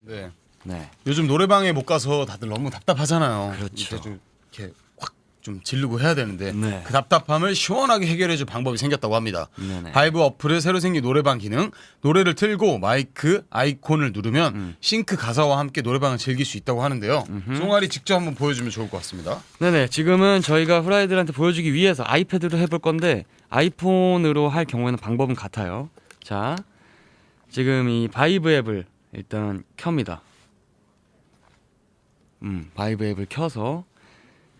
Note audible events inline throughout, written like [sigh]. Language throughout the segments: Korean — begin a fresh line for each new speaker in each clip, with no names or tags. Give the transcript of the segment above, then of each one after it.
네.
네.
요즘 노래방에 못 가서 다들 너무 답답하잖아요.
그렇죠.
이렇게 좀 이렇게 확좀 지르고 해야 되는데
네.
그 답답함을 시원하게 해결해 줄 방법이 생겼다고 합니다.
네네.
바이브 어플에 새로 생긴 노래방 기능 노래를 틀고 마이크 아이콘을 누르면
음.
싱크 가사와 함께 노래방을 즐길 수 있다고 하는데요. 송아리 직접 한번 보여주면 좋을 것 같습니다.
네네. 지금은 저희가 후라이들한테 보여주기 위해서 아이패드로 해볼 건데 아이폰으로 할 경우에는 방법은 같아요. 자, 지금 이 바이브 앱을 일단 켭니다. 음, 바이브 앱을 켜서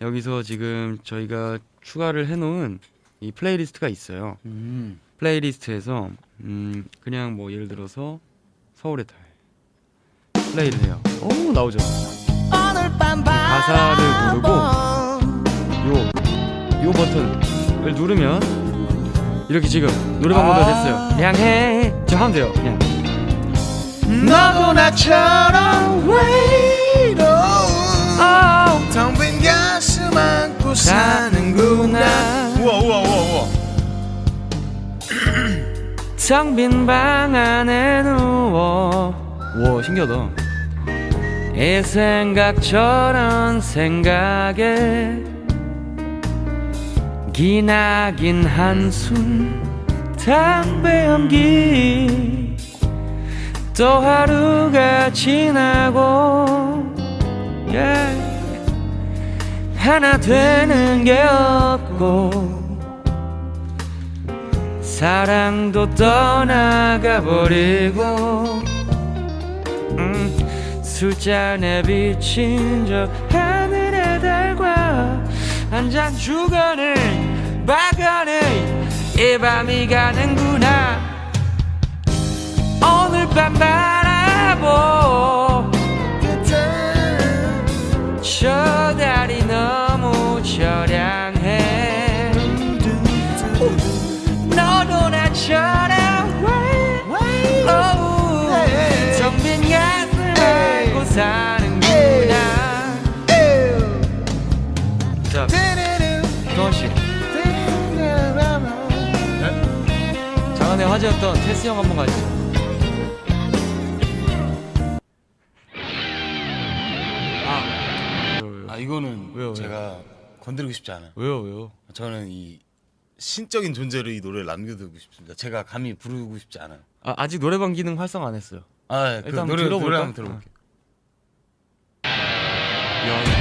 여기서 지금 저희가 추가를 해놓은 이 플레이리스트가 있어요. 플레이리스트에서 음, 그냥 뭐 예를 들어서 서울의 달 플레이를 해요. 오 나오죠. 가사를 누르고 요, 요 버튼을 누르면 이렇게 지금 노래방 모드가 됐어요. 그냥 해. 저 하면 돼요. 그냥.
너도 나처럼 외로운
아,
텅빈 가슴 안고
사는구나.
우와 우와 우와 우와. [clears throat]
텅빈 방 안에 누워. 와, 신기하다. 이 생각 저런 생각에 기나긴 한숨 담배 연기 또 하루가 지나고 yeah. 하나 되는 게 없고 사랑도 떠나가 버리고 음, 술잔에 비친 저 하늘의 달과 한 잔 주거니 박거니 이 밤이 가는구나 오늘 밤 바라보. 저 달이 너무 저량해. 너도 나처럼 정빈 가슴 안고 사는구나. 자, 도원씨. 장안의 화제였던 테스 형 한번 가시죠
이거는
왜요?
제가 건드리고 싶지 않아요.
왜요 왜요
저는 이 신적인 존재로 이 노래를 남겨두고 싶습니다. 제가 감히 부르고 싶지 않아요.
아, 아직 노래방 기능 활성 안 했어요
아, 그
일단
노래
들어볼까?
노래 한번 들어볼게요.
야,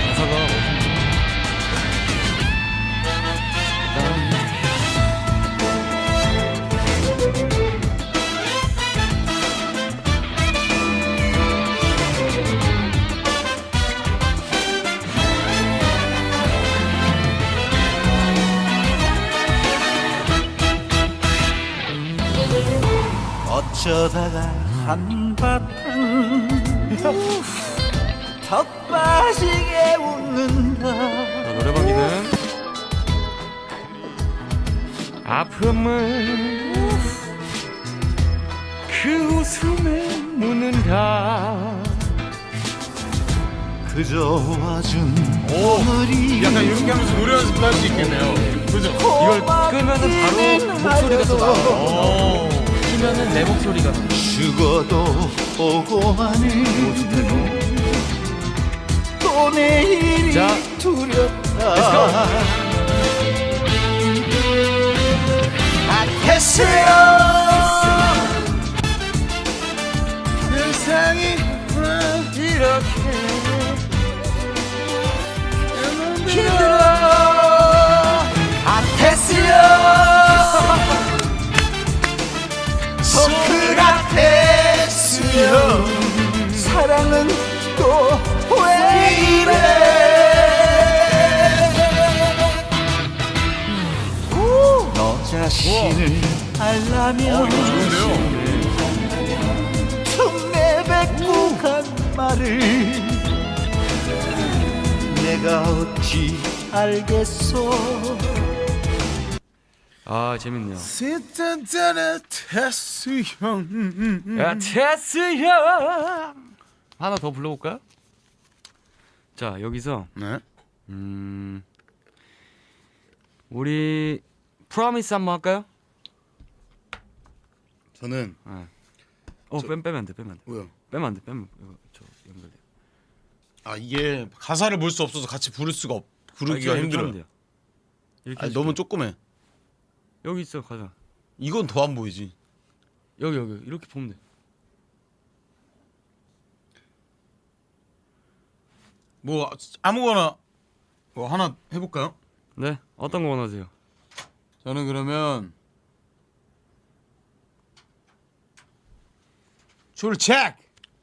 어쩌다가 한바탕 턱 빠지게 웃는다
자, 노래방 기능. 아픔을 그 웃음에 묻는다.
그저 와준 오늘이
약간 이렇게 하면서 노래 연습도 할 수 있겠네요. 그죠?
이걸 끄면은 바로 목소리가 또 나와.
오.
끄면은 내 목소리가 나.
죽어도 오고만은 또 내일이
자,
두렵다. 아겠어요.
세상이
이렇게
사랑은 또 왜 이래 너 자신을 알라면? 흉내뱉고 간 말을 내가 어찌 알겠어
아 재밌네요.
시탄탄한 테스 형.
야 테스 형 하나 더 불러볼까요? 자 여기서
네.
음 우리 프로미스 한번 할까요?
저는
어 빼, 빼면 안 돼, 빼면 안 돼.
뭐요?
빼면 안 돼, 빼면 이거
저아 이게 가사를 볼 수 없어서 같이 부를 수가 없 부르기가
이렇게
힘들어요.
이렇게
아니
해줄게요.
너무 조그매.
여기 있어 가자.
이건 더 안 보이지.
여기 여기 이렇게 보면 돼.
뭐 아무거나 뭐 하나 해볼까요?
네 어떤 거 원하세요?
저는 그러면 출첵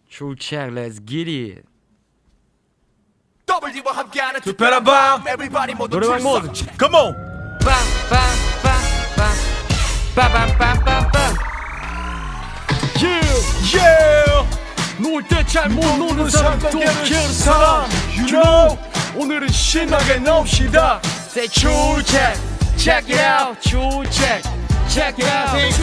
출첵 let's get it.
함께하는
특별한 밤
Everybody 모두
노래방 모드.
Come on
빰빰빰빰빰빰빰빰빰.
Yeah
놀 때 잘 못 노는 사람 또
깨는 사람. You know? 오늘은 신나게 놉시다.
Say 출첵 check it out. 출첵 check it out.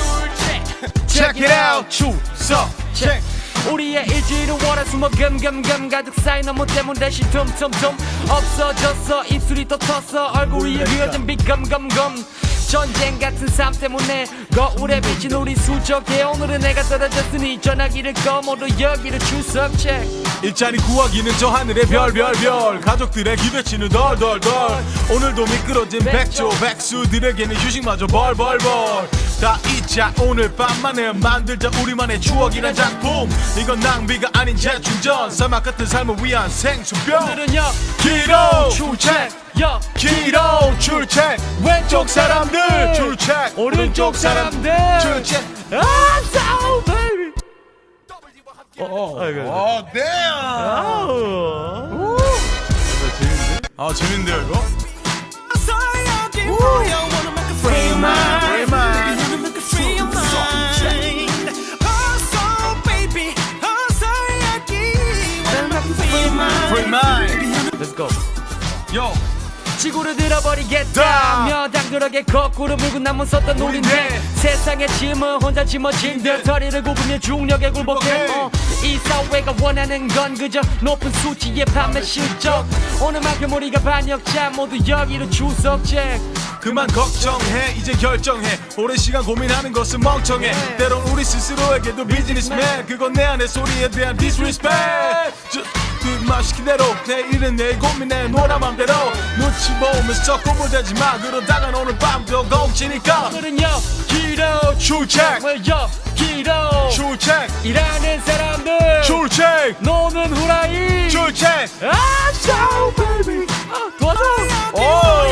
Check. It out. 추석 책
우리의 일지는 월화수목 금금금 가득 쌓인 업무 때문 대신 tumtumtum 없어졌어. 입술이 또 텄어. 얼굴 위에 그어진 빛 금금금 전쟁 같은 삶 때문에 거울에 비친 우리 수족해 오늘은 내가 떨어졌으니 전화기를 꺼 모두 여기로 출석체
일자리 구하기는 저 하늘의 별별별. 가족들의 기대치는 덜덜덜. 오늘도 미끄러진 백조 백수들에게는 휴식마저 벌벌벌 다 잊자 오늘 밤만에 만들자 우리만의 추억이란 작품. 이건 낭비가 아닌 재충전. 사막 같은 삶을 위한 생수병.
오늘은요
기로
출첵. 여
기로 출첵. 왼쪽 사람들 출첵.
오른쪽 사람들
출첵.
아 싸우 베이비
어, 네. 아 재밌는데요 이거?
Free your mind
Free
free mind.
Let's go.
Yo.
지구를 들어버리겠다며 당돌하게 거꾸로 물고 남은 썼던 우리네 세상의 짐을 혼자 짊어진 듯. 허리를 굽으며 중력에 굴복해. 어, 이 사회가 원하는 건 그저 높은 수치의 판매 실적. 오늘만큼 우리가 반역자 모두 여기로 출석체
그만 걱정해. 이제 결정해. 오랜 시간 고민하는 것은 멍청해. 때론 우리 스스로에게도 비즈니스맨. 그건 내 안의 소리에 대한 disrespect 그말 시킨 대로. 내 일은 내일 고민해 놀아 맘대로. 눈치 보면서 꼬불대지 마. 그러다간 오늘 밤도 공치니까.
오늘은요 기로
출첵.
왜요 기로
출첵.
일하는 사람들.
출첵.
노는 후라이.
출첵.
아 싸우 베이비 아, 도와줘.
오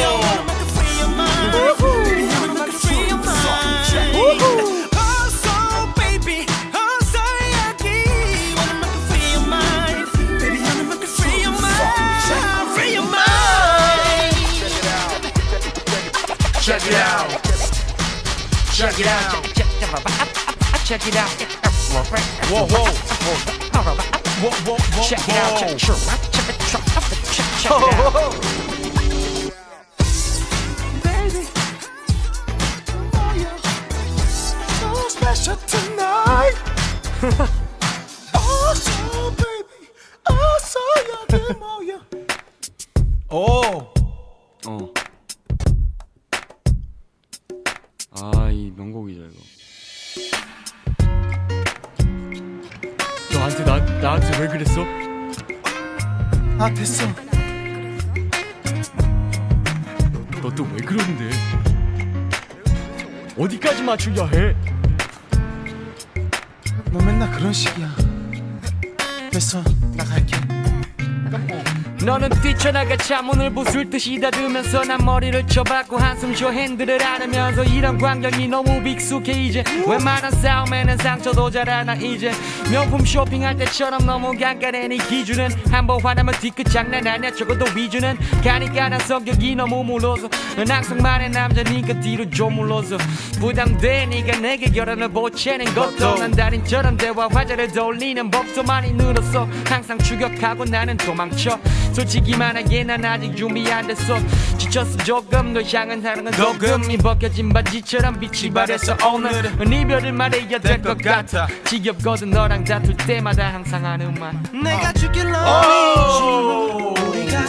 Check it out. Check it out. Check it out.
Whoa, whoa. Whoa, whoa, whoa.
Check it out. Check it out.
Check it out. Special tonight. [laughs] oh, so baby, oh, so your demo, you.
Oh.
Oh. 아, 이 명곡이죠, 이거. 너한테 나 나한테 왜 그랬어?
아 됐어
너 또 왜 그러는데? 어디까지 맞추려 해?
너 맨날 그런 식이야 됐어 나 갈게
너는 뛰쳐나가 차문을 부술 듯이 닫으면서 난 머리를 쳐박고 한숨 쉬어 핸들을 안으면서 이런 광경이 너무 익숙해 이제. 웬만한 싸움에는 상처도 잘 알아 이제. 명품 쇼핑할 때처럼 너무 깐깐해 네 기준은. 한번 화나면 뒤끝 장난 아니야 적어도 위주는. 가니까 난 성격이 너무 물러서. 넌 항상 많은 남자니까 뒤로 좀 물러서. 부담돼 네가 내게 결혼을 보채는 것도. 난 달인처럼 대화 화제를 돌리는 법도 많이 늘었어. 항상 추격하고 나는 도망쳐 솔직히 말하기에 난 아직 준비 안 됐어. 지쳤어 조금 너 향한 사랑은 조금이 벗겨진 바지처럼 빛이 발했어 오늘은 이별을 말해야 될 것 같아. 지겹거든 너랑 다툴 때마다 항상 하는 말.
내가 죽일러
오
우리가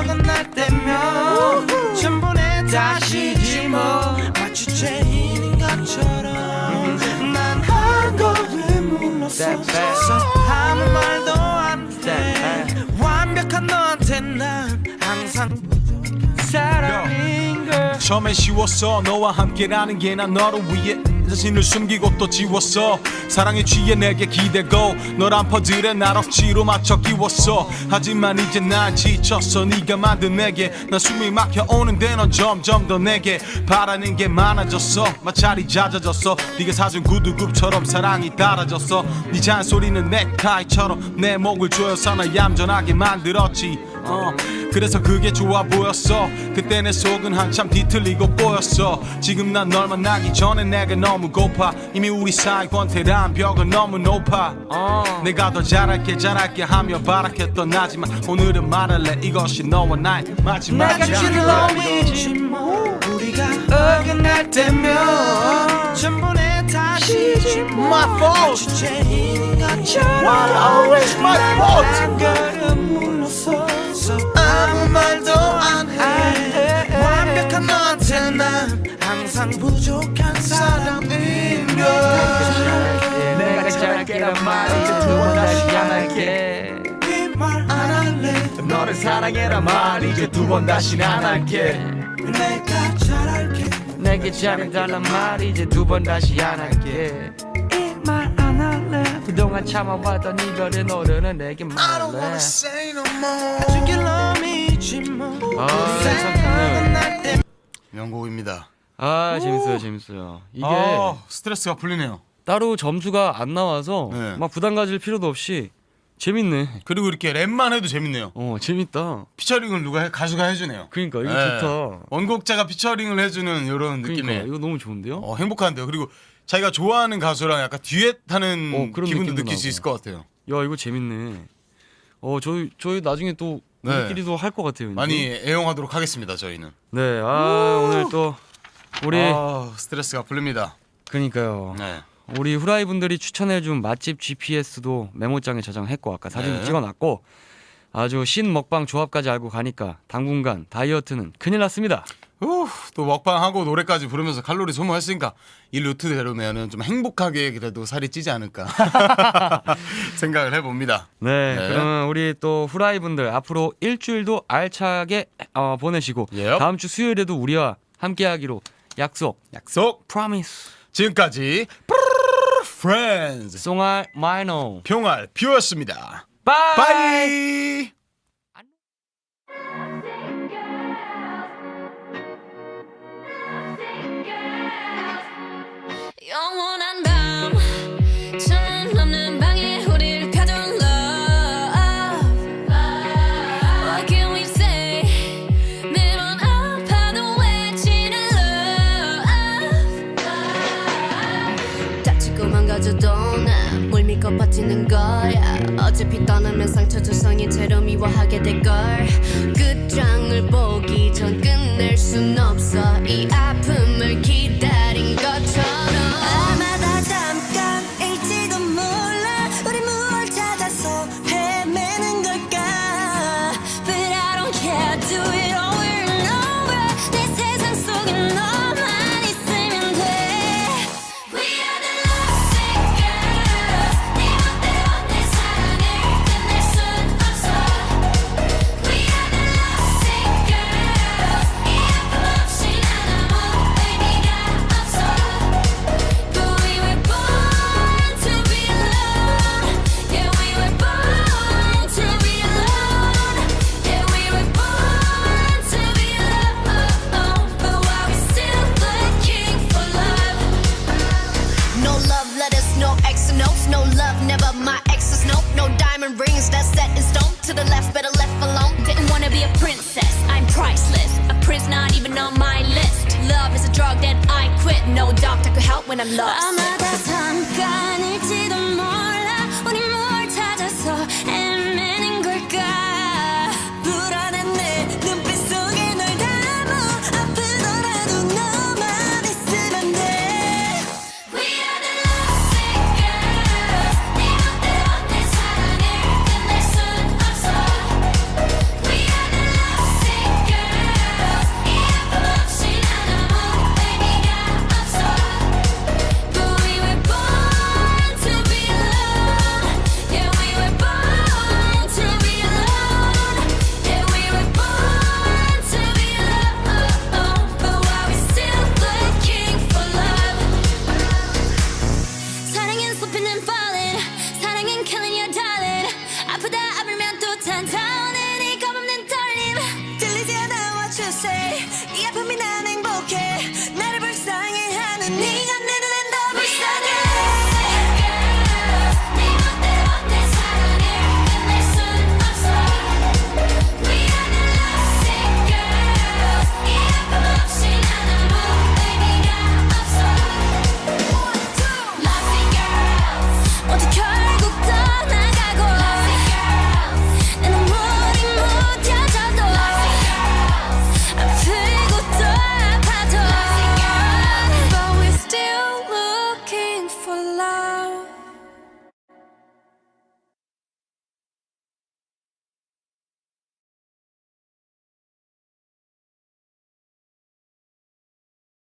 어긋날 때면 전부 내 탓이지 뭐 마주죄인인 것처럼 난 한 걸음 물러서서 아무 말도
처음엔 쉬웠어. 너와 함께라는 게 난 너를 위해 자신을 숨기고 또 지웠어. 사랑에 취해 내게 기대고 너란 퍼즐에 날 억지로 맞춰 끼웠어. 하지만 이제 난 지쳤어. 네가 만든 내게 난 숨이 막혀오는데 넌 점점 더 내게 바라는 게 많아졌어. 마찰이 잦아졌어. 네가 사준 구두굽처럼 사랑이 달아졌어. 네 잔소리는 넥타이처럼 내 목을 조여서 나 얌전하게 만들었지. 어. 그래서 그게 좋아 보였어. 그때 내 속은 한참 뒤틀리고 꼬였어. 지금 난 널 만나기 전에 내가 너무 고파. 이미 우리 사이 권태란 벽은 너무 높아. 내가 더 잘할게 잘할게 하며 바락했던 나지만 오늘은 말할래. 이것이 너와 나의
내가
마지막이야.
길러위지 뭐 우리가 어긋날 때면 전부 내 탓이지 뭐
My fault.
죄인 것처럼
always my fault?
한 걸음 물러서 서 아무 말도 안해. 완벽한 너한테 난 항상 부족한 사람인 걸.
내가 잘할게란 말이 두번 다시 안 할게.
이말 안 할래.
너를 사랑해란 말 이제 두 번 다시는 안 할게.
내가 잘할게.
내게 잘해달란 말 이제 두 번 다시 안 할게 그동안 참아왔던 이별의 노래는 내게
say no more 아주 길럼이지 뭐
아,
어긋날 때
명곡입니다.
아 재밌어요 재밌어요 이게
아, 스트레스가 풀리네요.
따로 점수가 안 나와서
네.
막 부담 가질 필요도 없이 재밌네
그리고 이렇게 랩만 해도 재밌네요.
어 재밌다
피처링을 누가 해, 가수가 해주네요.
그러니까 이거
네.
좋다
원곡자가 피처링을 해주는 이런
그러니까
느낌의
이거 너무 좋은데요
어, 행복한데요. 그리고 자기가 좋아하는 가수랑 약간 듀엣하는
어, 그런
기분도
느낌도
느낄 수
나고.
있을 것 같아요.
야 이거 재밌네 어 저희 저희 나중에 또
네.
우리끼리도 할 것 같아요 왠지.
많이 애용하도록 하겠습니다. 저희는.
네 아 오늘 또 우리
아, 스트레스가 풀립니다.
그러니까요
네.
우리 후라이 분들이 추천해준 맛집 GPS도 메모장에 저장했고 아까 사진도
네.
찍어놨고 아주 신 먹방 조합까지 알고 가니까 당분간 다이어트는 큰일 났습니다.
후, 또 먹방하고 노래까지 부르면서 칼로리 소모했으니까 이 루트대로면은 좀 행복하게 그래도 살이 찌지 않을까 [laughs] 생각을 해봅니다.
네,
네.
그러면 우리 또 후라이 분들 앞으로 일주일도 알차게 어, 보내시고
Yep.
다음 주 수요일에도 우리와 함께하기로 약속.
약속.
Promise.
지금까지 프렌즈
송알 마이노.
평알 뷰였습니다.
바이.
바이.
버티는 거야. 어차피 떠나면 상처 조성인 채로 미워하게 될걸. 끝장을 보기 전 끝낼 순 없어. 이 아픔을 기다린 것처럼. 아마 다 잠깐일지도 몰라. 우리 무얼 찾아서 헤매는 걸까? But I don't care. Do it over and over 내 세상 속에 너
no diamond rings that's set in stone. To the left, better left alone.
Didn't wanna be a princess, I'm priceless. A prince not even on my list. Love is a drug that I quit. No doctor could help when I'm lost. 아마 다 잠깐